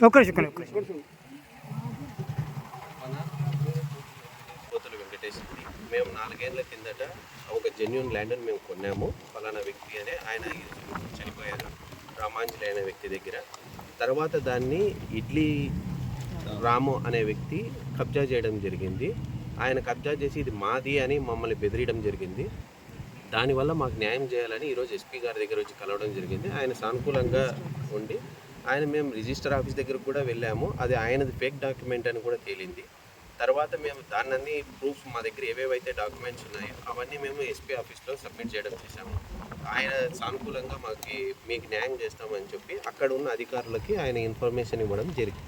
ఒక్క నిమిషం ఒక్క నిమిషం వెంకటేశ్వరి మేము నాలుగేళ్ళ కిందట ఒక జెన్యున్ ల్యాండ్ని మేము కొన్నాము. ఫలానా వ్యక్తి అనే ఆయన చనిపోయారు. రామాంజలి అనే వ్యక్తి దగ్గర. తర్వాత దాన్ని ఇడ్లీ రాము అనే వ్యక్తి కబ్జా చేయడం జరిగింది. ఆయన కబ్జా చేసి ఇది మాది అని మమ్మల్ని బెదిరియడం జరిగింది. దానివల్ల మాకు న్యాయం చేయాలని ఈరోజు ఎస్పీ గారి దగ్గర వచ్చి కలవడం జరిగింది. ఆయన సానుకూలంగా ఉండి ఆయన మేము రిజిస్టర్ ఆఫీస్ దగ్గరకు కూడా వెళ్ళాము. అది ఆయనది ఫేక్ డాక్యుమెంట్ అని కూడా తేలింది. తర్వాత మేము దాన్ని ప్రూఫ్ మా దగ్గర ఏవేవైతే డాక్యుమెంట్స్ ఉన్నాయో అవన్నీ మేము ఎస్పీ ఆఫీస్లో సబ్మిట్ చేయడం చేశాము. ఆయన సానుకూలంగా మాకు మీకు న్యాయం చేస్తామని చెప్పి అక్కడ ఉన్న అధికారులకి ఆయన ఇన్ఫర్మేషన్ ఇవ్వడం జరిగింది.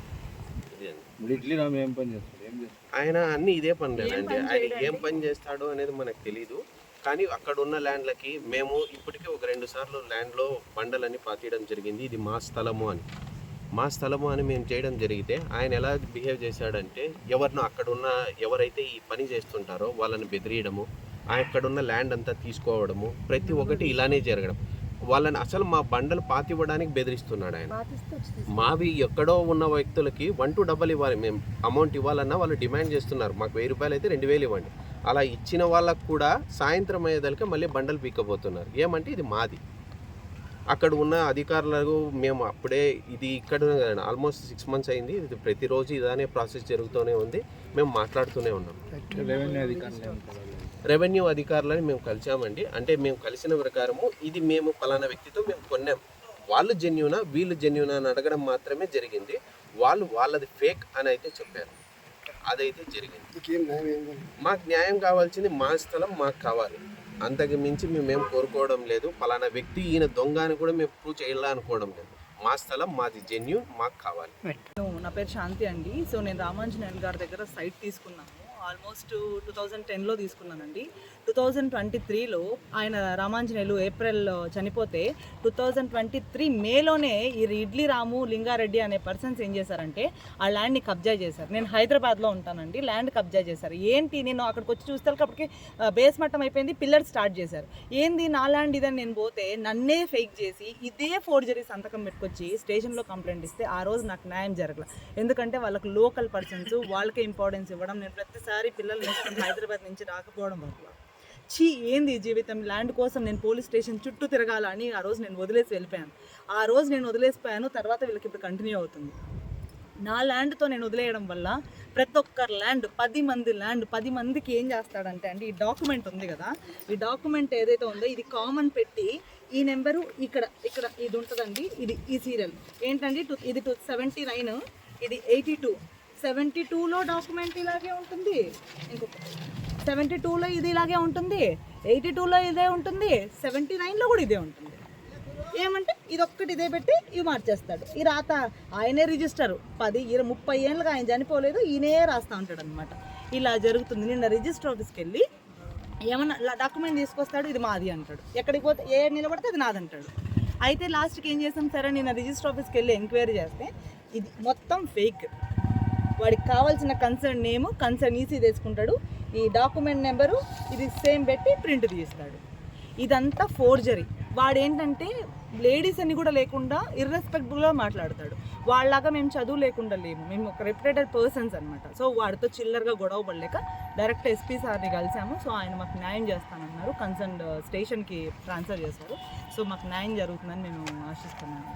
ఇది అండి. ఇప్పుడు ఇడ్లీ రామ్ ఏం పని చేస్తాడు ఏం చేస్తాడు ఆయన అన్ని ఇదే పనులేనండి. ఆయన ఏం పని చేస్తాడో అనేది మనకు తెలీదు. కానీ అక్కడ ఉన్న ల్యాండ్లకి మేము ఇప్పటికే ఒక రెండు సార్లు ల్యాండ్లో బండలన్నీ పాతీయడం జరిగింది. ఇది మా స్థలము అని. మా స్థలము అని మేము చేయడం జరిగితే ఆయన ఎలా బిహేవ్ చేశాడంటే ఎవరినో అక్కడున్న ఎవరైతే ఈ పని చేస్తుంటారో వాళ్ళని బెదిరియడము అక్కడున్న ల్యాండ్ అంతా తీసుకోవడము ప్రతి ఒక్కటి ఇలానే జరగడం. వాళ్ళని అసలు మా బండలు పాతివ్వడానికి బెదిరిస్తున్నాడు ఆయన. మావి ఎక్కడో ఉన్న వ్యక్తులకి వన్ టు డబల్ ఇవ్వాలి. మేము అమౌంట్ ఇవ్వాలన్నా వాళ్ళు డిమాండ్ చేస్తున్నారు. మాకు వెయ్యి రూపాయలు అయితే రెండు వేలు ఇవ్వండి. అలా ఇచ్చిన వాళ్ళకు కూడా సాయంత్రం అయ్యేదానికి మళ్ళీ బండలు పీక్కపోతున్నారు. ఏమంటే ఇది మాది. అక్కడ ఉన్న అధికారులకు మేము అప్పుడే ఇది ఇక్కడ ఆల్మోస్ట్ సిక్స్ మంత్స్ అయింది. ఇది ప్రతిరోజు ఇదానే ప్రాసెస్ జరుగుతూనే ఉంది. మేము మాట్లాడుతూనే ఉన్నాం. రెవెన్యూ అధికారులని మేము కలిసామండి. అంటే మేము కలిసిన ప్రకారము ఇది మేము ఫలానా వ్యక్తితో మేము కొన్నాం. వాళ్ళు జెన్యునా వీళ్ళు జెన్యునా అని అడగడం మాత్రమే జరిగింది. వాళ్ళు వాళ్ళది ఫేక్ అని అయితే చెప్పారు. అదైతే జరిగింది? మాకు న్యాయం కావాల్సింది మా స్థలం మాకు కావాలి. అంతకు మించి మేమేం కోరుకోవడం లేదు. పలానా వ్యక్తి ఈయన దొంగ అని కూడా మేము ప్రూవ్ చేయాలనుకోవడం లేదు. మా స్థలం మాది జెన్యున్ మాకు కావాలి. నా పేరు శాంతి అండి. సో నేను రామాంజనేయులు గారి దగ్గర సైట్ తీసుకున్నాను. ఆల్మోస్ట్ టూ థౌజండ్ టెన్లో తీసుకున్నానండి. టూ థౌజండ్ ట్వంటీ త్రీలో ఆయన రామాంజనేయులు ఏప్రిల్ చనిపోతే టూ థౌజండ్ ట్వంటీ త్రీ మేలోనే ఈ ఇడ్లీ రాము లింగారెడ్డి అనే పర్సన్స్ ఏం చేశారంటే ఆ ల్యాండ్ని కబ్జా చేశారు. నేను హైదరాబాద్లో ఉంటానండి ల్యాండ్ కబ్జా చేశారు. ఏంటి నేను అక్కడికి వచ్చి చూస్తే అప్పటికి బేస్ మట్టం అయిపోయింది పిల్లర్ స్టార్ట్ చేశారు. ఏంది నా ల్యాండ్ ఇదని నేను పోతే నన్నే ఫేక్ చేసి ఇదే ఫోర్జరీ సంతకం పెట్టుకొచ్చి స్టేషన్లో కంప్లైంట్ ఇస్తే ఆ రోజు నాకు న్యాయం జరగల. ఎందుకంటే వాళ్ళకి లోకల్ పర్సన్స్ వాళ్ళకే ఇంపార్టెన్స్ ఇవ్వడం నేను ప్రతిసారి పిల్లలు నేర్చుకుని హైదరాబాద్ నుంచి రాకపోవడం వల్ల. చీ ఏంది జీవితం? ల్యాండ్ కోసం నేను పోలీస్ స్టేషన్ చుట్టూ తిరగాలని ఆ రోజు నేను వదిలేసి వెళ్ళిపోయాను. ఆ రోజు నేను వదిలేసిపోయాను తర్వాత వీళ్ళకి ఇప్పుడు కంటిన్యూ అవుతుంది. నా ల్యాండ్తో నేను వదిలేయడం వల్ల ప్రతి ఒక్కరి ల్యాండ్ పది మంది ల్యాండ్ పది మందికి ఏం చేస్తాడంటే అండి ఈ డాక్యుమెంట్ ఉంది కదా ఈ డాక్యుమెంట్ ఏదైతే ఉందో ఇది కామన్ పెట్టి ఈ నెంబరు ఇక్కడ ఇక్కడ ఇది ఉంటుందండి ఇది ఈ సీరియల్. ఏంటండి? టూ ఇది టూ సెవెంటీ నైన్ ఇది ఎయిటీ టూ. సెవెంటీ టూలో డాక్యుమెంట్ ఇలాగే ఉంటుంది. ఇంకొక సెవెంటీ టూలో ఇది ఇలాగే ఉంటుంది. ఎయిటీ టూలో ఇదే ఉంటుంది. సెవెంటీ నైన్లో కూడా ఇదే ఉంటుంది. ఏమంటే ఇది ఒక్కటి ఇదే పెట్టి ఇవి మార్చేస్తాడు. ఈ రాత ఆయనే రిజిస్టర్. పది ఇరవై ముప్పై ఏళ్ళుగా ఆయన చనిపోలేదు. ఈయనే రాస్తా ఉంటాడు అనమాట ఇలా జరుగుతుంది. నిన్న రిజిస్టర్ ఆఫీస్కి వెళ్ళి ఏమన్నా డాక్యుమెంట్ తీసుకొస్తాడు ఇది మాది అంటాడు. ఎక్కడికి పోతే ఏ నిలబడితే అది నాది అంటాడు అయితే లాస్ట్కి ఏం చేసాం సరే నిన్న రిజిస్టర్ ఆఫీస్కి వెళ్ళి ఎంక్వైరీ చేస్తే ఇది మొత్తం ఫేక్. వాడికి కావాల్సిన కన్సర్న్ నేమ్ కన్సర్న్ ఈసీ తీసుకుంటాడు ఈ డాక్యుమెంట్ నెంబరు ఇది సేమ్ పెట్టి ప్రింట్ తీస్తాడు. ఇదంతా ఫోర్జరీ వాడు ఏంటంటే లేడీస్ అని కూడా లేకుండా ఇర్రెస్పెక్టబుల్గా మాట్లాడతాడు. వాళ్ళలాగా మేము చదువు లేకుండా లేము. మేము ఒక రెప్యుటేటెడ్ పర్సన్స్ అనమాట సో వాడితో చిల్లరగా గొడవ పడలేక డైరెక్ట్ ఎస్పీ సార్ని కలిసాము. సో ఆయన మాకు న్యాయం చేస్తానన్నారు. కన్సర్న్ స్టేషన్కి ట్రాన్స్ఫర్ చేశారు. సో మాకు న్యాయం జరుగుతుందని మేము ఆశిస్తున్నాము.